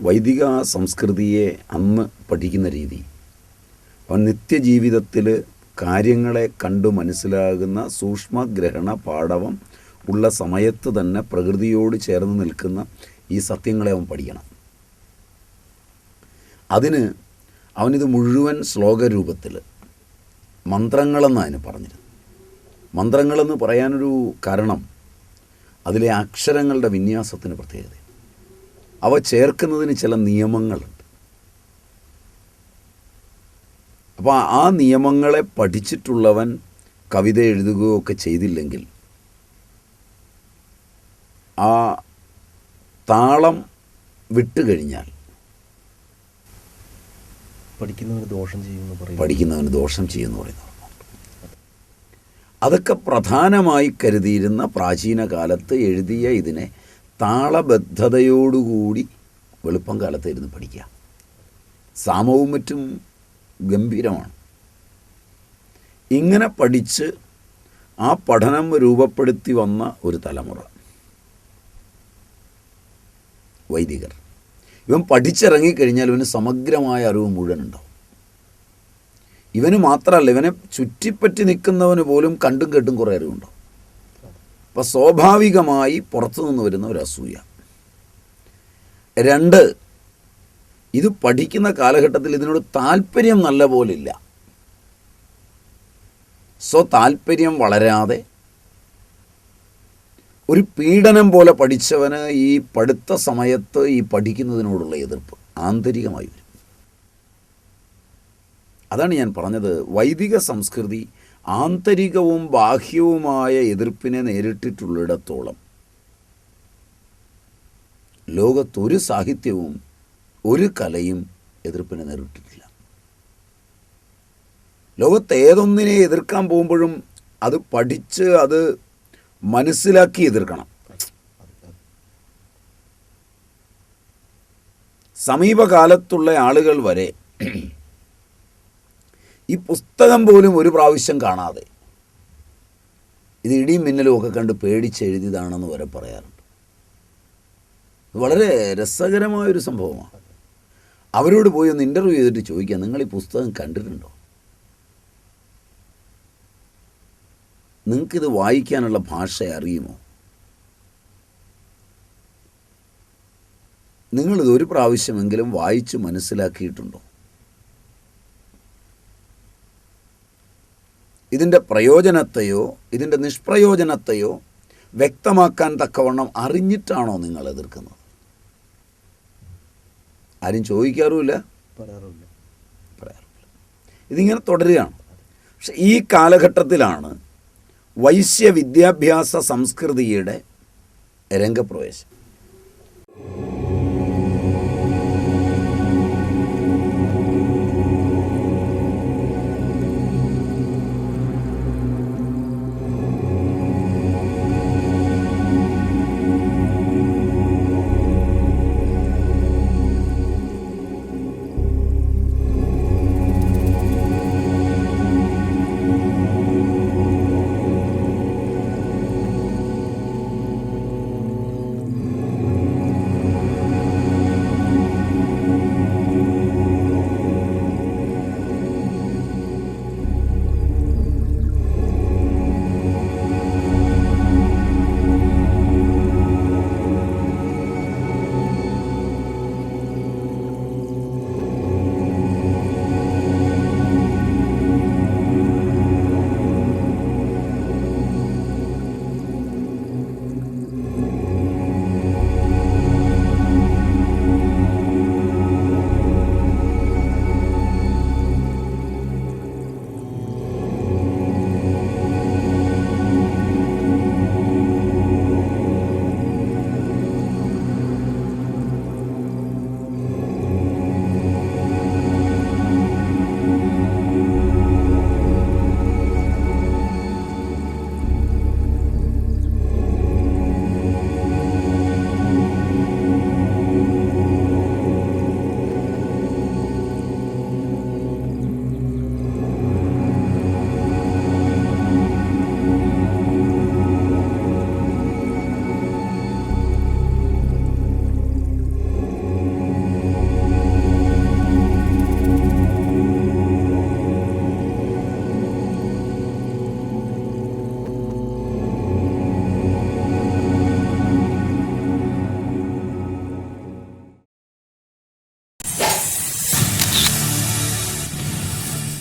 വൈദിക സംസ്കൃതിയെ അന്ന് പഠിക്കുന്ന രീതി. അവൻ നിത്യജീവിതത്തിൽ കാര്യങ്ങളെ കണ്ടു മനസ്സിലാകുന്ന സൂക്ഷ്മഗ്രഹണ പാടവം ഉള്ള സമയത്ത് തന്നെ പ്രകൃതിയോട് ചേർന്ന് നിൽക്കുന്ന ഈ സത്യങ്ങളെ അവൻ പഠിക്കണം. അതിന് അവനിത് മുഴുവൻ ശ്ലോകരൂപത്തിൽ മന്ത്രങ്ങളെന്ന് അതിന് പറഞ്ഞിരുന്നു മന്ത്രങ്ങളെന്ന് പറയാനൊരു കാരണം അതിലെ അക്ഷരങ്ങളുടെ വിന്യാസത്തിന് പ്രത്യേകത അവ ചേർക്കുന്നതിന് ചില നിയമങ്ങളുണ്ട്. അപ്പോൾ ആ നിയമങ്ങളെ പഠിച്ചിട്ടുള്ളവൻ കവിത എഴുതുകയോ ഒക്കെ ചെയ്തില്ലെങ്കിൽ ആ താളം വിട്ടുകഴിഞ്ഞാൽ പഠിക്കുന്നവന് ദോഷം ചെയ്യുമെന്ന് പറയും പഠിക്കുന്നവന് ദോഷം ചെയ്യുമെന്ന് പറയുന്നു അതൊക്കെ പ്രധാനമായി കരുതിയിരുന്ന പ്രാചീന കാലത്ത് എഴുതിയ ഇതിനെ താളബദ്ധതയോടുകൂടി വെളുപ്പം കാലത്ത് ഇരുന്ന് പഠിക്കുക. സാമവും മറ്റും ഗംഭീരമാണ്. ഇങ്ങനെ പഠിച്ച് ആ പഠനം രൂപപ്പെടുത്തി വന്ന ഒരു തലമുറ. വൈദികർ. ഇവൻ പഠിച്ചിറങ്ങിക്കഴിഞ്ഞാൽ ഇവന് സമഗ്രമായ അറിവ് മുഴുവൻ ഉണ്ടാവും. ഇവന് മാത്രമല്ല ഇവനെ ചുറ്റിപ്പറ്റി നിൽക്കുന്നവന് പോലും കണ്ടും കേട്ടും കുറേ അറിവുണ്ടാവും. അപ്പം സ്വാഭാവികമായി പുറത്തു നിന്ന് വരുന്ന ഒരു അസൂയ. രണ്ട് ഇത് പഠിക്കുന്ന കാലഘട്ടത്തിൽ ഇതിനോട് താല്പര്യം നല്ല പോലില്ല സ്വ താല്പര്യം വളരാതെ ഒരു പീഡനം പോലെ പഠിച്ചവന് ഈ പഠിത്ത സമയത്ത് ഈ പഠിക്കുന്നതിനോടുള്ള എതിർപ്പ് ആന്തരികമായി വരും. അതാണ് ഞാൻ പറഞ്ഞത് വൈദിക സംസ്കൃതി ആന്തരികവും ബാഹ്യവുമായ എതിർപ്പിനെ നേരിട്ടിട്ടുള്ളിടത്തോളം ലോകത്തൊരു സാഹിത്യവും ഒരു കലയും എതിർപ്പിനെ നേരിട്ടിട്ടില്ല. ലോകത്ത് ഏതൊന്നിനെ എതിർക്കാൻ പോകുമ്പോഴും അത് പഠിച്ച് അത് മനസ്സിലാക്കി എതിർക്കണം. സമീപകാലത്തുള്ള ആളുകൾ വരെ ഈ പുസ്തകം പോലും ഒരു പ്രാവശ്യം കാണാതെ. ഇത് ഇടിയും മിന്നലും ഒക്കെ കണ്ട് പേടിച്ച് എഴുതിയതാണെന്ന് വരെ പറയാറുണ്ട്. വളരെ രസകരമായൊരു സംഭവമാണ്. അവരോട് പോയി ഒന്ന് ഇന്റർവ്യൂ ചെയ്തിട്ട് ചോദിക്കാം നിങ്ങൾ ഈ പുസ്തകം കണ്ടിട്ടുണ്ടോ? നിങ്ങൾക്കിത് വായിക്കാനുള്ള ഭാഷ അറിയുമോ? നിങ്ങളിത് ഒരു പ്രാവശ്യമെങ്കിലും വായിച്ച് മനസ്സിലാക്കിയിട്ടുണ്ടോ? ഇതിന്റെ പ്രയോജനത്തെയോ ഇതിന്റെ നിഷ്പ്രയോജനത്തെയോ വ്യക്തമാക്കാൻ തക്കവണ്ണം അറിഞ്ഞിട്ടാണോ നിങ്ങൾ എതിർക്കുന്നത്? ആരും ചോദിക്കാറുമില്ല. പറയാറില്ല പറയാറില്ല ഇതിങ്ങനെ തുടരുകയാണ്. പക്ഷെ ഈ കാലഘട്ടത്തിലാണ് വൈശ്യ വിദ്യാഭ്യാസ സംസ്കൃതിയുടെ രംഗപ്രവേശം.